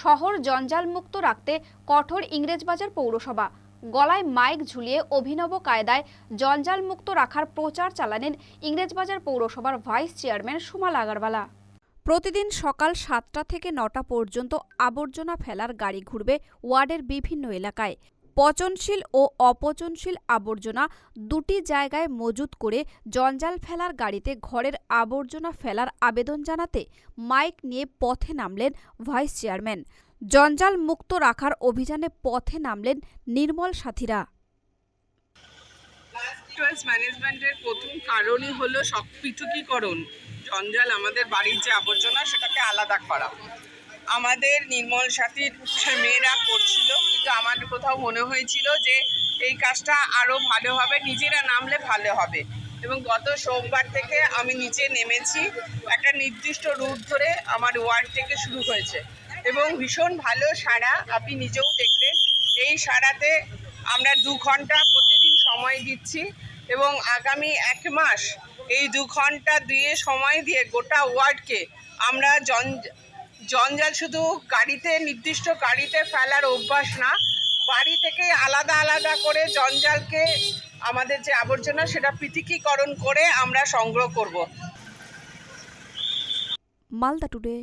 শহর জঞ্জালমুক্ত রাখতে কঠোর ইংরেজবাজার পৌরসভা। গলায় মাইক ঝুলিয়ে অভিনব কায়দায় জঞ্জালমুক্ত রাখার প্রচার চালালেন ইংরেজবাজার পৌরসভার ভাইস চেয়ারম্যান সুমাল আগারওয়ালা। প্রতিদিন সকাল সাতটা থেকে নটা পর্যন্ত আবর্জনা ফেলার গাড়ি ঘুরবে ওয়ার্ডের বিভিন্ন এলাকায়। পচনশীল ও অপচনশীল আবর্জনা দুটি জায়গায় মজুত করে জঞ্জাল ফেলার গাড়িতে ঘরের আবর্জনা ফেলার আবেদন জানাতে মাইক নিয়ে পথে নামলেন ভাইস চেয়ারম্যান। জঞ্জাল মুক্ত রাখার অভিযানে পথে নামলেন নির্মল সাথীরা। ম্যানেজমেন্টের প্রথম কারণই হলো সব পৃথকীকরণ। জঞ্জাল আমাদের বাড়ির যে আবর্জনা, সেটাকে আলাদা করা। আমাদের নির্মল সাথীর মেয়েরা করছিল কোথাও মনে হয়েছিল যে এই কাজটা আরও ভালো হবে, নিজেরা নামলে ভালো হবে। এবং গত সোমবার থেকে আমি নিচে নেমেছি, একটা নির্দিষ্ট রুট ধরে আমার ওয়ার্ড থেকে শুরু হয়েছে। এবং ভীষণ ভালো সাড়া আপনি নিজেও দেখলেন। এই সাড়াতে আমরা দু ঘণ্টা প্রতিদিন সময় দিচ্ছি এবং আগামী এক মাস এই দু ঘণ্টা দিয়ে সময় দিয়ে গোটা ওয়ার্ডকে আমরা জঞ্জাল শুধু গাড়িতে, নির্দিষ্ট গাড়িতে ফেলার অভ্যাস না বাড়ি থেকে আলাদা আলাদা করে জঞ্জালকে আমাদের যে আবর্জনা সেটা পৃথিকীকরণ করে আমরা সংগ্রহ করব। মালদা টুডে